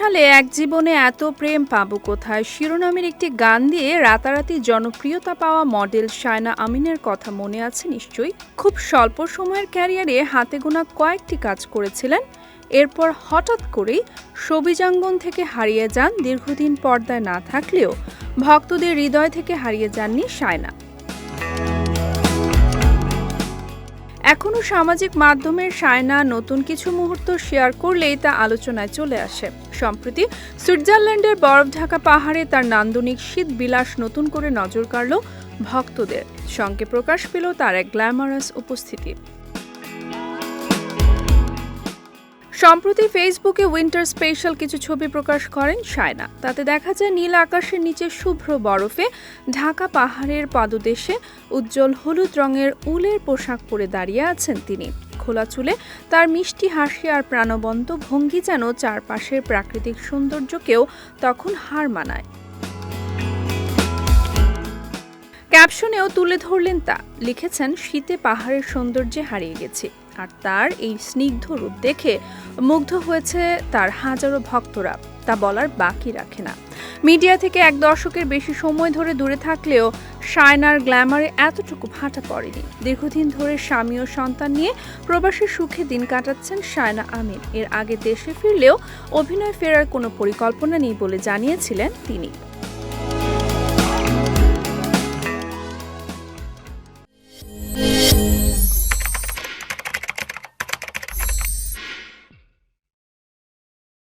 সালে এক জীবনে এত প্রেম পাবো কোথায়? শিরোনামের একটি গান দিয়ে রাতারাতি জনপ্রিয়তা পাওয়া মডেল শায়না আমিনের কথা মনে আছে নিশ্চয়ই? খুব স্বল্প সময়ের ক্যারিয়ারে হাতে গোনা কয়েকটি কাজ করেছিলেন। এরপর হঠাৎ করেই সবিজাঙ্গন থেকে হারিয়ে যান, দীর্ঘদিন পর্দায় না থাকলেও ভক্তদের হৃদয় থেকে হারিয়ে যাননি শায়না। এখনও সামাজিক মাধ্যমের সায়না নতুন কিছু মুহূর্ত শেয়ার করলেই তা আলোচনায় চলে আসে। সম্প্রতি সুইজারল্যান্ডের বরফ ঢাকা পাহাড়ে তার নান্দনিক শীত বিলাস নতুন করে নজর কাড়ল ভক্তদের। সঙ্গে প্রকাশ পেল তার এক গ্ল্যামারাস উপস্থিতি। সম্প্রতি ফেসবুকে উইন্টার স্পেশাল কিছু ছবি প্রকাশ করেন সায়না তাতে দেখা যায় নীল আকাশের নিচে শুভ্র বরফে ঢাকা পাহাড়ের পাদদেশে উজ্জ্বল হলুদ রঙের উলের পোশাক পরে দাঁড়িয়ে আছেন তিনি। খোলা চুলে তার মিষ্টি হাসি আর প্রাণবন্ত ভঙ্গি যেন চারপাশের প্রাকৃতিক সৌন্দর্যকেও তখন হার মানায়। ক্যাপশনেও তুলে ধরলেন তা, লিখেছেন, শীতে পাহাড়ের সৌন্দর্যে হারিয়ে গেছি। আর তার এই স্নিগ্ধ রূপ দেখে মুগ্ধ হয়েছে তার হাজারো ভক্তরা। তা বলার বাকি রাখে না। মিডিয়া থেকে এক দশকের বেশি সময় ধরে দূরে থাকলেও শায়নার গ্ল্যামারে এতটুকু ভাটা পড়েনি। দীর্ঘদিন ধরে স্বামী ও সন্তান নিয়ে প্রবাসী সুখে দিন কাটাচ্ছেন শায়না আমিন এর আগে দেশে ফিরলেও অভিনয় ফেরার কোনো পরিকল্পনা নেই বলে জানিয়েছিলেন তিনি।